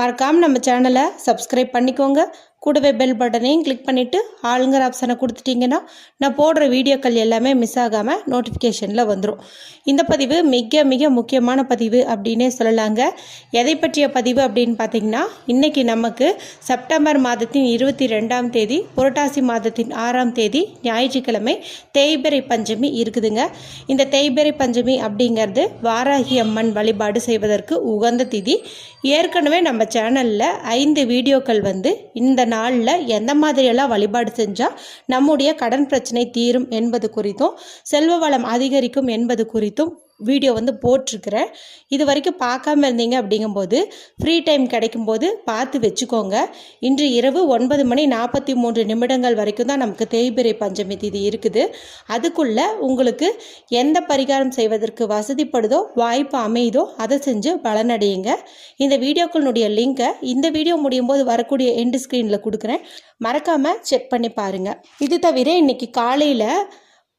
மறக்காமல் நம்ம சேனலை சப்ஸ்கிரைப் பண்ணிக்கோங்க. கூடவே பெல் பட்டனையும் கிளிக் பண்ணிவிட்டு ஆளுங்கிற ஆப்ஷனை கொடுத்துட்டிங்கன்னா நான் போடுற வீடியோக்கள் எல்லாமே மிஸ் ஆகாமல் நோட்டிஃபிகேஷனில் வந்துடும் இந்த பதிவு மிக மிக முக்கியமான பதிவு அப்படின்னே சொல்லலாங்க. எதை பற்றிய பதிவு அப்படின்னு பார்த்தீங்கன்னா இன்றைக்கி நமக்கு செப்டம்பர் மாதத்தின் இருபத்தி ரெண்டாம் தேதி புரட்டாசி மாதத்தின் ஆறாம் தேதி ஞாயிற்றுக்கிழமை தேய்பிரை பஞ்சமி இருக்குதுங்க. இந்த தேய்பிரை பஞ்சமி அப்படிங்கிறது வாராகி அம்மன் வழிபாடு செய்வதற்கு உகந்த திதி. ஏற்கனவே நம்ம சேனலில் ஐந்து வீடியோக்கள் வந்து இந்த நாளில் எந்த மாதிரியெல்லாம் வழிபாடு செஞ்சால் நம்முடைய கடன் பிரச்சனை தீரும் என்பது குறித்தும் செல்வ வளம் அதிகரிக்கும் என்பது குறித்தும் வீடியோ வந்து போட்டிருக்கிறேன். இது வரைக்கும் பார்க்காம இருந்தீங்க அப்படிங்கும்போது ஃப்ரீ டைம் கிடைக்கும்போது பார்த்து வச்சுக்கோங்க. இன்று இரவு ஒன்பது மணி நாற்பத்தி மூன்று நிமிடங்கள் வரைக்கும் தான் நமக்கு தேய்பிறை பஞ்சமி திதி இருக்குது. அதுக்குள்ளே உங்களுக்கு எந்த பரிகாரம் செய்வதற்கு வசதிப்படுதோ வாய்ப்பு அமையுதோ அதை செஞ்சு பலனடையுங்க. இந்த வீடியோக்களுடைய லிங்கை இந்த வீடியோ முடியும் போது வரக்கூடிய எண்டு ஸ்க்ரீனில் கொடுக்குறேன். மறக்காமல் செக் பண்ணி பாருங்கள் இது தவிர இன்னைக்கு காலையில்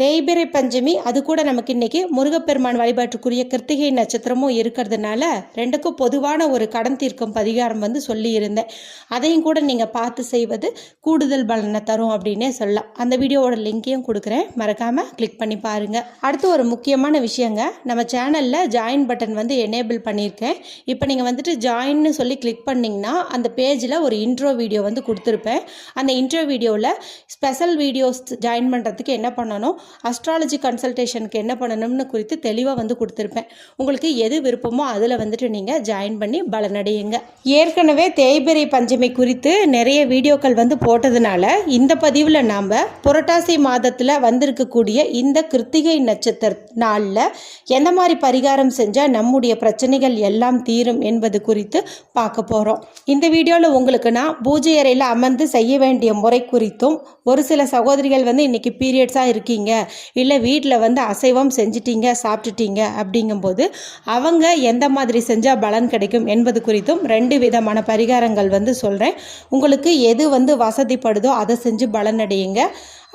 தேய்பிறை பஞ்சமி அது கூட நமக்கு இன்னைக்கு முருகப்பெருமான் வழிபாட்டுக்குரிய கிருத்திகை நட்சத்திரமும் இருக்கிறதுனால ரெண்டுக்கும் பொதுவான ஒரு கடன் தீர்க்கும் பரிகாரம் வந்து சொல்லியிருந்தேன். அதையும் கூட நீங்கள் பார்த்து செய்வது கூடுதல் பலனை தரும் அப்படின்னே சொல்லலாம். அந்த வீடியோவோட லிங்கையும் கொடுக்குறேன். மறக்காமல் கிளிக் பண்ணி பாருங்கள் அடுத்து ஒரு முக்கியமான விஷயங்க. நம்ம சேனலில் ஜாயின் பட்டன் வந்து எனேபிள் பண்ணியிருக்கேன். இப்போ நீங்கள் வந்துட்டு ஜாயின்னு சொல்லி கிளிக் பண்ணிங்கன்னா அந்த பேஜில் ஒரு இன்ட்ரோ வீடியோ வந்து கொடுத்துருப்பேன். அந்த இன்ட்ரோ வீடியோவில் ஸ்பெஷல் வீடியோஸ் ஜாயின் பண்ணுறதுக்கு என்ன பண்ணணும்? அஸ்ட்ராலஜி கன்சல்டேஷனுக்கு என்ன பண்ணணும்னு குறித்து தெளிவாக வந்து கொடுத்துருப்பேன். உங்களுக்கு எது விருப்பமோ அதில் வந்துட்டு நீங்கள் ஜாயின் பண்ணி பலனடையுங்க. ஏற்கனவே தேய்பிறை பஞ்சமி குறித்து நிறைய வீடியோக்கள் வந்து போட்டதுனால இந்த பதிவில் நாம் புரட்டாசி மாதத்தில் வந்திருக்கக்கூடிய இந்த கிருத்திகை நட்சத்திர நாளில் எந்த மாதிரி பரிகாரம் செஞ்சால் நம்முடைய பிரச்சனைகள் எல்லாம் தீரும் என்பது குறித்து பார்க்க போகிறோம் இந்த வீடியோவில் உங்களுக்கு நான் பூஜை அறையில் அமர்ந்து செய்ய வேண்டிய முறை குறித்தும் ஒரு சில சகோதரிகள் வந்து இன்றைக்கி பீரியட்ஸாக இருக்கீங்க. இல்லை வீட்டில் வந்து அசைவம் செஞ்சிட்டீங்க சாப்பிட்டுட்டீங்க அப்படிங்கும்போது அவங்க எந்த மாதிரி செஞ்சால் பலன் கிடைக்கும் என்பது குறித்தும் ரெண்டு விதமான பரிகாரங்கள் வந்து சொல்கிறேன் உங்களுக்கு எது வந்து வசதிப்படுதோ அதை செஞ்சு பலனடையுங்க.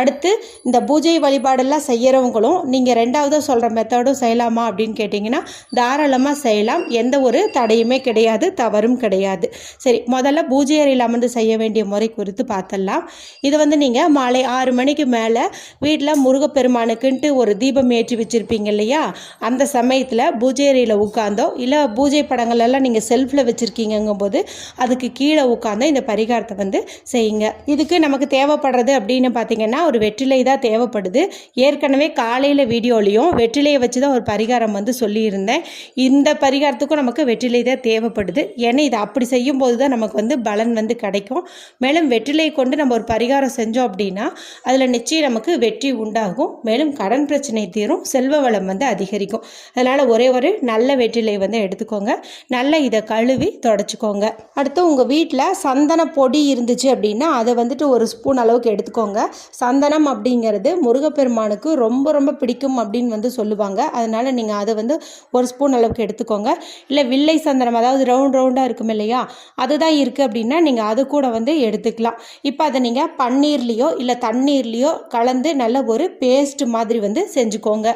அடுத்து இந்த பூஜை வழிபாடெல்லாம் செய்கிறவங்களும் நீங்கள் ரெண்டாவதாக சொல்கிற மெத்தடும் செய்யலாமா அப்படின்னு கேட்டிங்கன்னா தாராளமாக செய்யலாம். எந்த ஒரு தடையுமே கிடையாது தவறும் கிடையாது. சரி முதல்ல பூஜை அறையில் அமர்ந்து செய்ய வேண்டிய முறை குறித்து பார்த்தலாம் இது வந்து நீங்கள் மாலை ஆறு மணிக்கு மேலே வீட்டில் முருகப்பெருமானுக்குன்ட்டு ஒரு தீபம் ஏற்றி வச்சுருப்பீங்க இல்லையா? அந்த சமயத்தில் பூஜை அறையில் உட்காந்தோ இல்லை பூஜை படங்கள் எல்லாம் நீங்கள் செல்ஃபில் வச்சுருக்கீங்கங்கும் போது அதுக்கு கீழே உட்காந்தோ இந்த பரிகாரத்தை வந்து செய்யுங்க. இதுக்கு நமக்கு தேவைப்படுறது அப்படின்னு பார்த்தீங்கன்னா ஒரு வெற்றிலை தான் தேவைப்படுது. ஏற்கனவே காலையில் வீடியோலையும் வெற்றிலையை வச்சு தான் ஒரு பரிகாரம் வந்து சொல்லியிருந்தேன். இந்த பரிகாரத்துக்கும் நமக்கு வெற்றிலை தான் தேவைப்படுது. ஏன்னா இதை அப்படி செய்யும்போது தான் நமக்கு வந்து பலன் வந்து கிடைக்கும். மேலும் வெற்றிலை கொண்டு நம்ம ஒரு பரிகாரம் செஞ்சோம் அப்படின்னா அதில் நிச்சயம் நமக்கு வெற்றி உண்டாகும். மேலும் கடன் பிரச்சனை தீரும். செல்வ வளம் வந்து அதிகரிக்கும். அதனால் ஒரே ஒரு நல்ல வெற்றிலை வந்து எடுத்துக்கோங்க. நல்லா இதை கழுவி தொடச்சிக்கோங்க. அடுத்து உங்கள் வீட்டில் சந்தன பொடி இருந்துச்சு அப்படின்னா அதை வந்துட்டு ஒரு ஸ்பூன் அளவுக்கு எடுத்துக்கோங்க. சந்த சந்தனம் அப்படிங்கிறது முருகப்பெருமானுக்கு ரொம்ப ரொம்ப பிடிக்கும் அப்படின்னு வந்து சொல்லுவாங்க. அதனால் நீங்கள் அதை வந்து ஒரு ஸ்பூன் அளவுக்கு எடுத்துக்கோங்க. இல்லை வில்லை சந்தனம் அதாவது ரவுண்ட் ரவுண்டாக இருக்கும் இல்லையா? அதுதான் இருக்குது அப்படின்னா நீங்கள் அது கூட வந்து எடுத்துக்கலாம். இப்போ அதை நீங்கள் பன்னீர்லேயோ இல்லை தண்ணீர்லேயோ கலந்து நல்ல ஒரு பேஸ்ட் மாதிரி வந்து செஞ்சுக்கோங்க.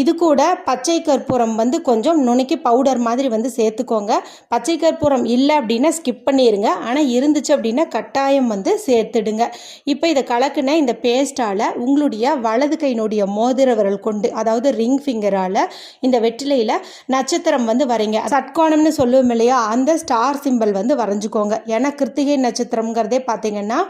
இது கூட பச்சை கற்பூரம் வந்து கொஞ்சம் நுணுக்கி பவுடர் மாதிரி வந்து சேர்த்துக்கோங்க. பச்சை கற்பூரம் இல்லை அப்படின்னா ஸ்கிப் பண்ணிடுங்க ஆனால் இருந்துச்சு அப்படின்னா கட்டாயம் வந்து சேர்த்துடுங்க. இப்போ இதை கலக்குன இந்த பேஸ்ட்டால் உங்களுடைய வலது கையினுடைய மோதிர விரல் கொண்டு அதாவது ரிங் ஃபிங்கரால் இந்த வெற்றிலையில் நட்சத்திரம் வந்து வரைங்க. சட்கோணம்னு சொல்லுவோம் இல்லையா அந்த ஸ்டார் சிம்பல் வந்து வரைஞ்சிக்கோங்க. ஏன்னா கிருத்திகை நட்சத்திரம்ங்கிறதே பார்த்தீங்கன்னா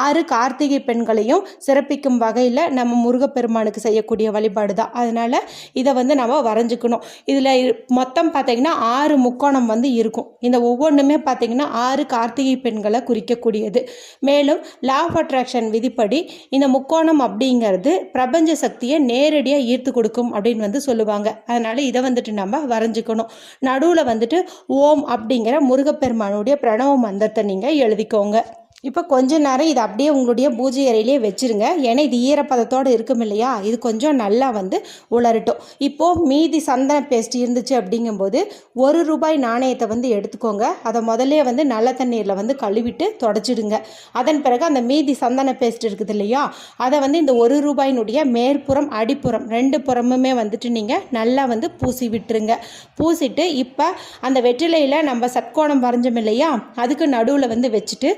ஆறு கார்த்திகை பெண்களையும் சிறப்பிக்கும் வகையில் நம்ம முருகப்பெருமானுக்கு செய்யக்கூடிய வழிபாடு தான் அதனால் இதை வந்து நம்ம வரைஞ்சிக்கணும். இதில் மொத்தம் பார்த்தீங்கன்னா ஆறு முக்கோணம் வந்து இருக்கும். இந்த ஒவ்வொன்றுமே பார்த்தீங்கன்னா ஆறு கார்த்திகை பெண்களை குறிக்கக்கூடியது. மேலும் லா ஆஃப் அட்ராக்ஷன் விதிப்படி இந்த முக்கோணம் அப்படிங்கிறது பிரபஞ்ச சக்தியை நேரடியாக ஈர்த்து கொடுக்கும் அப்படின்னு வந்து சொல்லுவாங்க. அதனால் இதை வந்துட்டு நம்ம வரைஞ்சிக்கணும். நடுவில் வந்துட்டு ஓம் அப்படிங்கிற முருகப்பெருமானுடைய பிரணவ மந்திரத்தை நீங்கள் எழுதிக்கோங்க. இப்போ கொஞ்ச நேரம் இது அப்படியே உங்களுடைய பூஜை அறையிலே வச்சிருங்க. ஏன்னா இது ஈரப்பதத்தோடு இருக்கும் இல்லையா? இது கொஞ்சம் நல்லா வந்து உலரட்டும். இப்போது மீதி சந்தன பேஸ்ட் இருந்துச்சு அப்படிங்கும்போது ஒரு ரூபாய் நாணயத்தை வந்து எடுத்துக்கோங்க. அதை முதல்ல வந்து நல்ல தண்ணீரில் வந்து கழுவிட்டு தொடச்சிடுங்க. அதன் பிறகு அந்த மீதி சந்தன பேஸ்ட் இருக்குது இல்லையா? அதை வந்து இந்த ஒரு ரூபாயினுடைய மேற்புறம் அடிப்புறம் ரெண்டு புறமுமே வந்துட்டு நீங்கள் நல்லா வந்து பூசி விட்டுருங்க. பூசிட்டு இப்போ அந்த வெற்றிலையில் நம்ம சட்கோணம் வரைஞ்சோம் இல்லையா? அதுக்கு நடுவில் வந்து வச்சுட்டு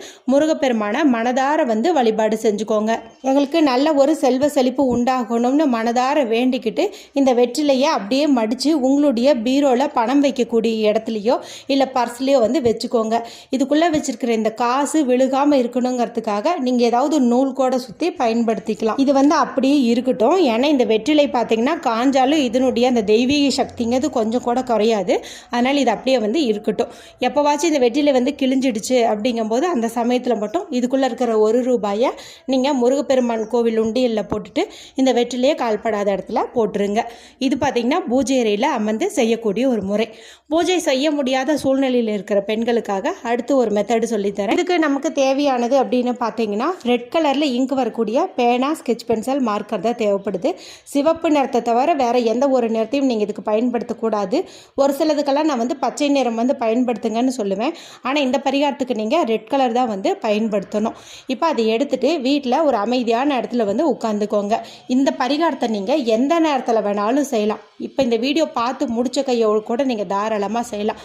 முருகப்பெருமானை மனதார வந்து வழிபாடு செஞ்சுக்கோங்க. எங்களுக்கு நல்ல ஒரு செல்வ செழிப்பு உண்டாகணும்னு மனதார வேண்டிக்கிட்டு இந்த வெற்றிலையை அப்படியே மடித்து உங்களுடைய பீரோவில் பணம் வைக்கக்கூடிய இடத்துலையோ இல்லை பர்ஸ்லேயோ வந்து வச்சுக்கோங்க. இதுக்குள்ளே வச்சுருக்கிற இந்த காசு விழுகாமல் இருக்கணுங்கிறதுக்காக நீங்கள் ஏதாவது நூல் கூட சுற்றி பயன்படுத்திக்கலாம். இது வந்து அப்படியே இருக்கட்டும். ஏன்னா இந்த வெற்றிலை பார்த்தீங்கன்னா காஞ்சாலும் இதனுடைய அந்த தெய்வீக சக்திங்கிறது கொஞ்சம் கூட குறையாது. அதனால் இது அப்படியே வந்து இருக்கட்டும். எப்போவாச்சும் இந்த வெற்றிலை வந்து கிழிஞ்சிடுச்சு அப்படிங்கும்போது அந்த சமயத்தில் மட்டும் இதுக்குள்ளே இருக்கிற ஒரு ரூபாயை நீங்கள் முருகப்பெருமான் கோவில் உண்டியலில் போட்டுட்டு இந்த வெற்றிலையே கால்படாத இடத்துல போட்டுருங்க. இது பார்த்திங்கன்னா பூஜை அறையில் அமர்ந்து செய்யக்கூடிய ஒரு முறை. பூஜை செய்ய முடியாத சூழ்நிலையில் இருக்கிற பெண்களுக்காக அடுத்து ஒரு மெத்தடு சொல்லித்தரேன் இதுக்கு நமக்கு தேவையானது அப்படின்னு பார்த்தீங்கன்னா ரெட் கலரில் இங்க் வரக்கூடிய பேனா ஸ்கெச் பென்சில் மார்க்கர் தான் தேவைப்படுது. சிவப்பு நிறத்தை தவிர வேறு எந்த ஒரு நிறத்தையும் நீங்கள் இதுக்கு பயன்படுத்தக்கூடாது ஒரு சிலதுக்கெல்லாம் நான் வந்து பச்சை நிறம் வந்து பயன்படுத்துங்கன்னு சொல்லுவேன். ஆனால் இந்த பரிகாரத்துக்கு நீங்கள் ரெட் கலர் தான் வந்து பயன்படுத்தணும். இப்போ அதை எடுத்துகிட்டு வீட்டில் ஒரு அமைதியான இடத்துல வந்து உட்காந்துக்கோங்க இந்த பரிகாரத்தை நீங்கள் எந்த நேரத்தில் வேணாலும் செய்யலாம். இப்போ இந்த வீடியோ பார்த்து முடித்த கையோடு கூட நீங்கள் தாராளமாக செய்யலாம்.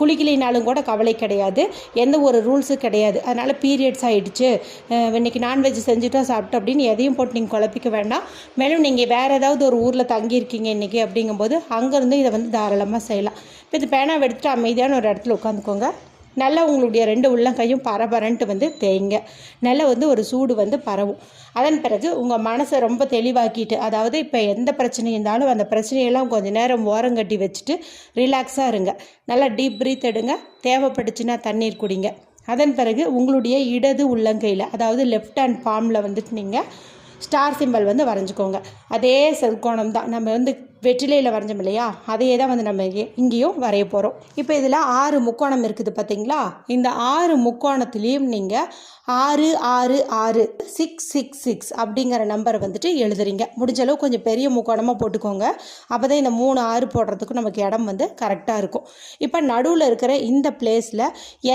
குளிக்கலினாலும் கூட கவலை கிடையாது. எந்த ஒரு ரூல்ஸும் கிடையாது. அதனால் பீரியட்ஸ் ஆகிடுச்சு இன்றைக்கி நான்வெஜ் செஞ்சுட்டோம் சாப்பிட்டோம் அப்படின்னு எதையும் போட்டு நீங்கள் குழப்பிக்க வேண்டாம். மேலும் நீங்கள் வேறு ஏதாவது ஒரு ஊரில் தங்கியிருக்கீங்க இன்றைக்கி அப்படிங்கும்போது அங்கேருந்து இதை வந்து தாராளமாக செய்யலாம். இப்போ இது பேனாவை எடுத்துகிட்டு அமைதியான ஒரு இடத்துல உட்காந்துக்கோங்க நல்லா உங்களுடைய ரெண்டு உள்ளங்கையும் பரபரன்ட்டு வந்து தேய்ங்க. நல்லா வந்து ஒரு சூடு வந்து பரவும். அதன் பிறகு உங்கள் மனசை ரொம்ப தெளிவாக்கிட்டு அதாவது இப்போ எந்த பிரச்சனை இருந்தாலும் அந்த பிரச்சனையெல்லாம் கொஞ்சம் நேரம் ஓரங்கட்டி வச்சுட்டு ரிலாக்ஸாக இருங்க. நல்லா டீப் ப்ரீத் எடுங்க. தேவைப்பட்டுச்சுன்னா தண்ணீர் குடிங்க. அதன் பிறகு உங்களுடைய இடது உள்ளங்கையில் அதாவது லெஃப்ட் ஹேண்ட் ஃபார்மில் வந்துட்டு நீங்கள் ஸ்டார் சிம்பல் வந்து வரைஞ்சிக்கோங்க. அதே செல்கோணம் தான். நம்ம வந்து வெற்றிலையில் வரைஞ்சோம் இல்லையா? அதையே தான் வந்து நம்ம இங்கே இங்கேயும் வரைய போகிறோம் இப்போ இதில் ஆறு முக்கோணம் இருக்குது பார்த்தீங்களா இந்த ஆறு முக்கோணத்துலேயும் நீங்கள் ஆறு ஆறு ஆறு சிக்ஸ் சிக்ஸ் சிக்ஸ் அப்படிங்கிற நம்பரை வந்துட்டு எழுதுறீங்க. முடிஞ்ச அளவு கொஞ்சம் பெரிய முக்கோணமாக போட்டுக்கோங்க. அப்போ தான் இந்த மூணு ஆறு போடுறதுக்கு நமக்கு இடம் வந்து கரெக்டாக இருக்கும். இப்போ நடுவில் இருக்கிற இந்த பிளேஸில்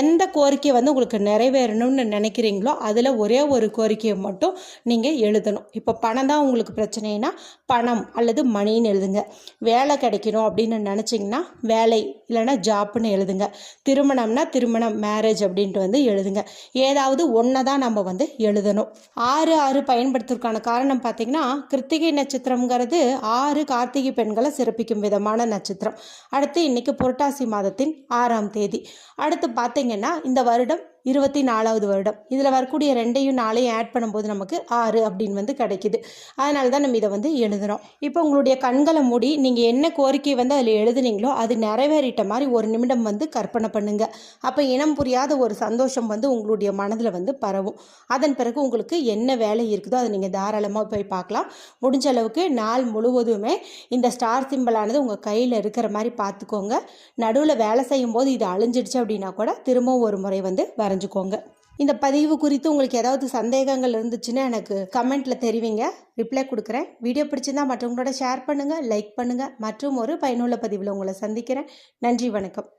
எந்த கோரிக்கை வந்து உங்களுக்கு நிறைவேறணும்னு நினைக்கிறீங்களோ அதில் ஒரே ஒரு கோரிக்கையை மட்டும் நீங்கள் எழுதணும். இப்போ பணம் தான் உங்களுக்கு பிரச்சனைனா பணம் அல்லது மணின்னு எழுதுங்க. வேலை கிடைக்கணும் அப்படின்னு நினச்சிங்கன்னா வேலை இல்லைன்னா ஜாப்னு எழுதுங்க. திருமணம்னா திருமணம் மேரேஜ் அப்படின்ட்டு வந்து எழுதுங்க. ஏதாவது ஒன்றை தான் நம்ம வந்து எழுதணும். ஆறு ஆறு பயன்படுத்துறதுக்கான காரணம் பார்த்திங்கன்னா கிருத்திகை நட்சத்திரங்கிறது ஆறு கார்த்திகை பெண்களை சிறப்பிக்கும் விதமான நட்சத்திரம். அடுத்து இன்றைக்கி புரட்டாசி மாதத்தின் ஆறாம் தேதி. அடுத்து பார்த்திங்கன்னா இந்த வருடம் இருபத்தி நாலாவது வருடம். இதில் வரக்கூடிய ரெண்டையும் நாளையும் ஆட் பண்ணும்போது நமக்கு ஆறு அப்படின்னு வந்து கிடைக்குது. அதனால தான் நம்ம இதை வந்து எழுதுகிறோம் இப்போ உங்களுடைய கண்களை மூடி நீங்கள் என்ன கோரிக்கை வந்து அதில் எழுதுனீங்களோ அது நிறைவேறிட்ட மாதிரி ஒரு நிமிடம் வந்து கற்பனை பண்ணுங்கள் அப்போ இனம் புரியாத ஒரு சந்தோஷம் வந்து உங்களுடைய மனதில் வந்து பரவும். அதன் பிறகு உங்களுக்கு என்ன வேலை இருக்குதோ அதை நீங்கள் தாராளமாக போய் பார்க்கலாம். முடிஞ்ச அளவுக்கு நாள் முழுவதுமே இந்த ஸ்டார் சிம்பிளானது உங்கள் கையில் இருக்கிற மாதிரி பார்த்துக்கோங்க. நடுவில் வேலை செய்யும்போது இது அழிஞ்சிடுச்சு அப்படின்னா கூட திரும்பவும் ஒரு முறை வந்து வரைஞ்சிக்கோங்க இந்த பதிவு குறித்து உங்களுக்கு ஏதாவது சந்தேகங்கள் இருந்துச்சுன்னா எனக்கு கமெண்ட்டில் தெரிவிங்க. ரிப்ளை கொடுக்குறேன். வீடியோ பிடிச்சிருந்தா மற்றவங்களோட ஷேர் பண்ணுங்கள் லைக் பண்ணுங்கள் மற்றும் ஒரு பயனுள்ள பதிவில் உங்களை சந்திக்கிறேன். நன்றி வணக்கம்.